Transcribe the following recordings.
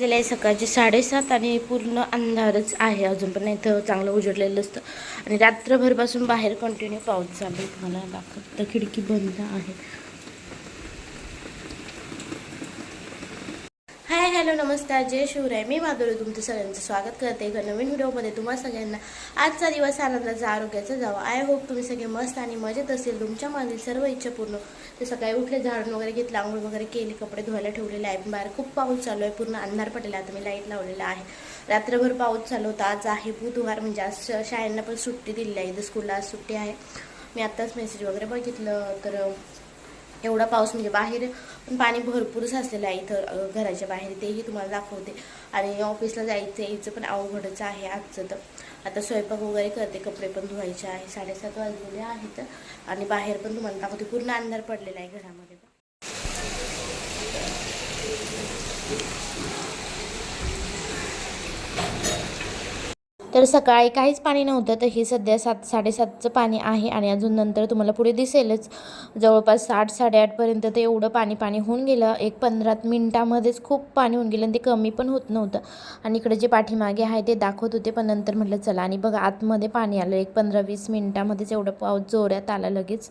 झाले आहे सकाळचे साडेसात आणि पूर्ण अंधारच आहे अजून पण इथं चांगलं उजडलेलं असतं. आणि रात्रभरपासून बाहेर कंटिन्यू पाऊस चालू आहे. तुम्हाला दाखवत खिडकी बंद आहे. हॅलो नमस्कार जय शिवराय. मी माधुरी तुमचं सगळ्यांचं स्वागत करते. एका नवीन व्हिडिओमध्ये तुम्हा सगळ्यांना आजचा दिवस आनंदाचा आरोग्याचा जावा. आय होप तुम्ही सगळे मस्त आणि मजेत असेल. तुमच्या मागील सर्व इच्छा पूर्ण ते सकाळी उठले झाडून वगैरे घेतलं आंघोळ वगैरे केली कपडे धुवायला ठेवलेले आहे बाहेर खूप पाऊस चालू आहे. पूर्ण अंधार पडलेला आता मी लाइट लावलेला आहे. रात्रभर पाऊस चालू होता. आज आहे बुधवार. म्हणजे आज शाळांना पण सुट्टी दिलेली आहे. इथं स्कूलला आज सुट्टी आहे. मी आत्ताच मेसेज वगैरे बघितलं. तर एवढा पाऊस म्हणजे बाहेर पण पाणी भरपूर साचलेलं आहे इथं घराच्या बाहेर. तेही तुम्हाला दाखवते. आणि ऑफिसला जायचं यायचं पण अवघडच आहे आजचं तर. आता स्वयंपाक वगैरे करते कपडे पण धुवायचे आहे. साडेसात वाजलेले आहेत. आणि बाहेर पण तुम्हाला दाखवते पूर्ण अंधार पडलेला आहे घरामध्ये. तर सकाळी काहीच पाणी नव्हतं तर हे सध्या सात साडेसातचं पाणी आहे आणि अजून नंतर तुम्हाला पुढे दिसेलच. जवळपास साठ साडेआठपर्यंत ते एवढं पाणी पाणी होऊन गेलं. एक पंधरा मिनटामध्येच खूप पाणी होऊन गेलं आणि ते कमी पण होत नव्हतं. आणि इकडे जे पाठीमागे आहे ते दाखवत होते पण नंतर म्हटलं चला. आणि बघा आतमध्ये पाणी आलं. एक पंधरा वीस मिनटामध्येच एवढं पाऊस जोरात आला लगेच.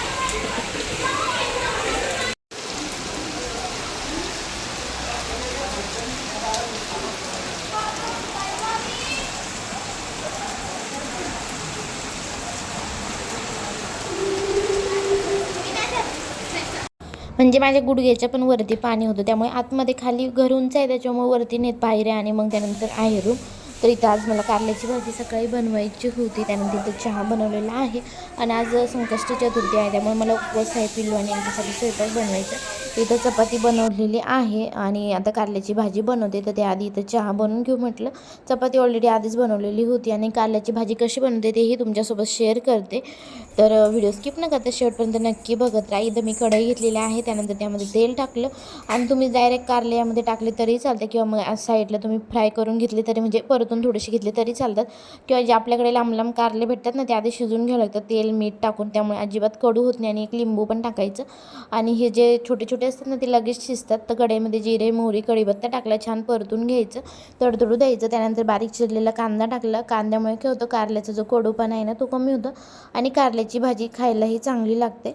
म्हणजे माझ्या गुडघ्याच्या पण वरती पाणी होतं. त्यामुळे आतमध्ये खाली घर उंच आहे त्याच्यामुळे वरती नेत पायऱ्या आणि मग त्यानंतर आहे रूम. तर इथं आज मला कारल्याची भाजी सकाळी बनवायची होती. त्यानंतर इथं चहा बनवलेला आहे. आणि आज संकष्टी चतुर्थी आहे. त्यामुळे मला उपवास आहे पिल्लू आणि यांच्यासाठी स्वयंपाक बनवायचा इथं चपाती बनवलेली आहे आणि आता कारल्याची भाजी बनवते. तर त्याआधी इथं चहा बनवून घेऊ म्हटलं. चपाती ऑलरेडी आधीच बनवलेली होती आणि कारल्याची भाजी कशी बनवते तेही तुमच्यासोबत शेअर करते. तर व्हिडिओ स्किप न करता शेवटपर्यंत नक्की बघत राहा इथं मी कढई घेतलेली आहे त्यानंतर त्यामध्ये तेल टाकलं. आणि तुम्ही डायरेक्ट कारले यामध्ये टाकले तरी चालते किंवा मग साईडला तुम्ही फ्राय करून घेतले तरी म्हणजे परतून थोडेसे घेतले तरी चालतात. किंवा जे आपल्याकडे लांब लांब कारले भेटतात ना ते आधी शिजून घ्यावं लागतं. तेल मीठ टाकून त्यामुळे अजिबात कडू होत नाही आणि एक लिंबू पण टाकायचं. आणि हे जे छोटे छोटे असतात ना ते लगेच शिजतात. तर कढईमध्ये जिरे मोहरी कढीपत्ता टाकला छान परतून घ्यायचं. तडतडू द्यायचं. त्यानंतर बारीक चिरलेला कांदा टाकला. कांद्यामुळे काय होतं? कारल्याचा जो कडूपणा आहे ना तो कमी होतो. आणि कारल्याची भाजी खायलाही चांगली लागते.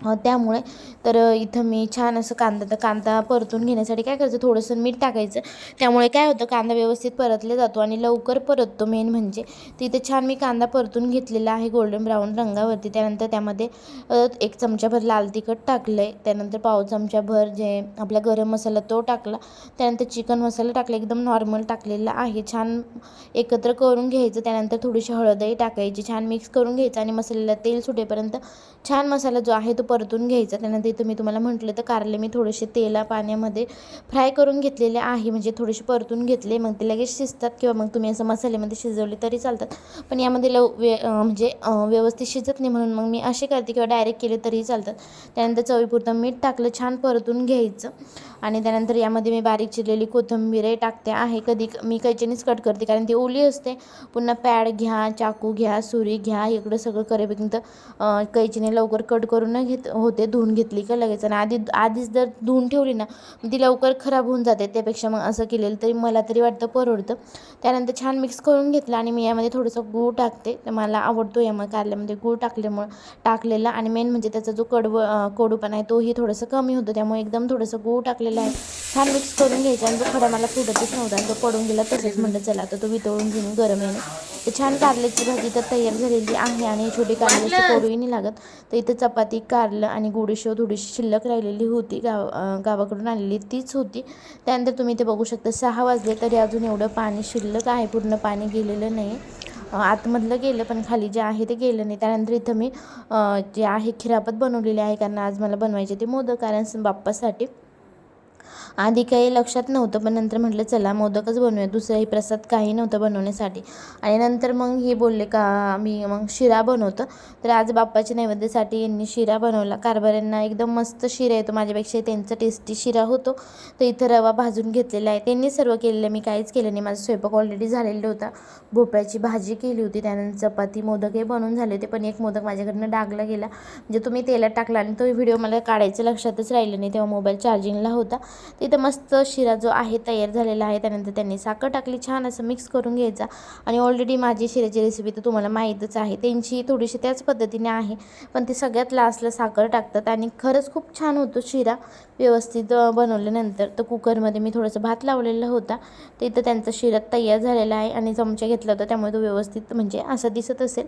त्यामुळे तर इथं मी छान असं कांदा तर कांदा परतून घेण्यासाठी काय करायचं थोडंसं मीठ टाकायचं. त्यामुळे काय होतं कांदा व्यवस्थित परतला जातो आणि लवकर परततो. मेन म्हणजे तिथे छान मी कांदा परतून घेतलेला आहे गोल्डन ब्राऊन रंगावरती. त्यानंतर त्यामध्ये एक चमचाभर लाल तिखट टाकलं आहे त्यानंतर पाव चमचाभर जे आपला गरम मसाला तो टाकला. त्यानंतर चिकन मसाला टाकला एकदम नॉर्मल टाकलेला आहे. छान एकत्र करून घ्यायचं. त्यानंतर थोडीशी हळदही टाकायची. छान मिक्स करून घ्यायचं आणि मसाल्याला तेल सुटेपर्यंत छान मसाला जो आहे तो परतून घ्यायचा. त्यानंतर इथं मी तुम्हाला म्हटलं तर कारले मी थोडेसे तेला पाण्यामध्ये फ्राय करून घेतलेले आहे. म्हणजे थोडेसे परतून घेतले. मग ते लगेच शिजतात किंवा मग तुम्ही असं मसाल्यामध्ये शिजवले तरी चालतात. पण यामध्ये लव वे म्हणजे व्यवस्थित शिजत नाही म्हणून मग मी असे करते किंवा डायरेक्ट केले तरीही चालतात. त्यानंतर चवीपुरतं मीठ टाकलं छान परतून घ्यायचं. आणि त्यानंतर यामध्ये मी बारीक चिरलेली कोथिंबीरही टाकते आहे. कधी मी कैचीनेच कट करते कारण ती ओली असते. पुन्हा पॅड घ्या चाकू घ्या सुरी घ्या इकडं सगळं करेपर्यंत कैचीने लवकर कट करून न घेत होते धुवून घेतली का लगेच. आणि आधी आधीच जर धुवून ठेवली ना ती लवकर खराब होऊन जाते. त्यापेक्षा मग असं केलेलं तरी मला तरी वाटतं परवडतं. त्यानंतर छान मिक्स करून घेतलं आणि मी यामध्ये थोडंसं गूळ टाकते. तर मला आवडतो यामुळे कारल्यामध्ये गूळ टाकल्यामुळं टाकलेला आणि मेन म्हणजे त्याचा जो कडव अं, कडूपणा आहे तोही थोडंसं कमी होतो. त्यामुळे एकदम थोडंसं गूळ टाकलेलं आहे. छान मिक्स करून घ्यायचा आणि तो खडा मला फुटतच नव्हता आणि तो पडून गेला तसंच म्हणलं चला तर तो वितळून घेऊन गरम येणे तर छान कारल्याची भाजी तर तयार झालेली आहे आणि छोटी कारल्याची पोळी नाही लागत. तर इथं चपाती कारलं आणि गोडीशेव थोडीशी शिल्लक राहिलेली होती. गाव गावाकडून आलेली तीच होती. त्यानंतर तुम्ही ते बघू शकता सहा वाजले तरी अजून एवढं पाणी शिल्लक आहे. पूर्ण पाणी गेलेलं नाही. आतमधलं गेलं पण खाली जे आहे ते गेलं नाही. त्यानंतर इथं मी जे आहे खिरापत बनवलेली आहे. कारण आज मला बनवायचे ते मोदक. कारण बाप्पासाठी आधी काही लक्षात नव्हतं पण नंतर म्हटलं चला मोदकच बनवूया. दुसराही प्रसाद काही नव्हतं बनवण्यासाठी. आणि नंतर मग हे बोलले का मी मग शिरा बनवतो. तर आज बाप्पाच्या नैवेद्यासाठी यांनी शिरा बनवला. कारभाऱ्यांना एकदम मस्त शिरा येतो. माझ्यापेक्षा त्यांचा टेस्टी शिरा होतो. तर इथं रवा भाजून घेतलेला आहे. त्यांनी सर्व केलेलं मी काहीच केलं नाही. माझा स्वयंपाक ऑलरेडी झालेला होता. भोपळ्याची भाजी केली होती. त्यानंतर चपाती मोदक हे बनवून झाले होते. पण एक मोदक माझ्याकडनं डागला गेला. म्हणजे तुम्ही तेलात टाकला आणि तो व्हिडिओ मला काढायचं लक्षातच राहिलं नाही. तेव्हा मोबाईल चार्जिंगला होता. तिथं मस्त शिरा जो आहे तयार झालेला आहे त्यानंतर त्यांनी साखर टाकली छान असं मिक्स करून घ्यायचा. आणि ऑलरेडी माझी शिऱ्याची रेसिपी तर तुम्हाला माहीतच आहे त्यांची थोडीशी त्याच पद्धतीने आहे पण ते सगळ्यात लास्टला साखर टाकतात आणि खरंच खूप छान होतो शिरा. व्यवस्थित बनवल्यानंतर तर कुकरमध्ये मी थोडंसं भात लावलेला होता तर इथं त्यांचा शिरा तयार झालेला आहे आणि चमचा घेतला होता त्यामुळे तो व्यवस्थित म्हणजे असं दिसत असेल.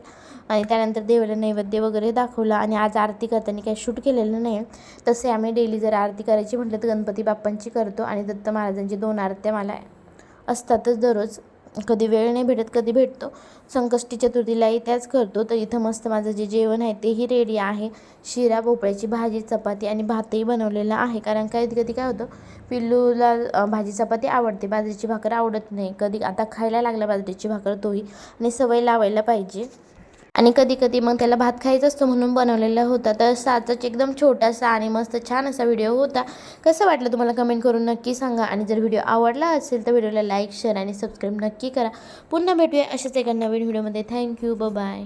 आणि त्यानंतर देवाला नैवेद्य वगैरे दाखवला आणि आज आरती करताना काही शूट केलेलं नाही तसे आम्ही डेली जर आरती करायची म्हटलं तर गणपती बाप्पांची करतो आणि दत्त महाराजांची दोन आरत्या मला असतातच दररोज. कधी वेळ नाही भेटत कधी भेटतो. संकष्टी चतुर्थीलाही त्याच करतो. तर इथं मस्त माझं जे जेवण आहे तेही रेडी आहे. शिरा भोपळ्याची भाजी चपाती आणि भातही बनवलेला आहे. कारण कधी कधी काय होतं पिल्लूला भाजी चपाती आवडते. बाजरीची भाकर आवडत नाही. कधी आता खायला लागला बाजरीची भाकर तोही. आणि सवय लावायला पाहिजे. आणि कधी कधी मग त्याला भात खायचा असतो म्हणून बनवलेला होता. तर साचाच एकदम छोटासा आणि मस्त छान असा व्हिडिओ होता. कसं वाटलं तुम्हाला कमेंट करून नक्की सांगा. आणि जर व्हिडिओ आवडला असेल तर व्हिडिओला लाईक शेअर आणि सबस्क्राईब नक्की करा. पुन्हा भेटूया अशाच एका नवीन व्हिडिओमध्ये. Thank you bye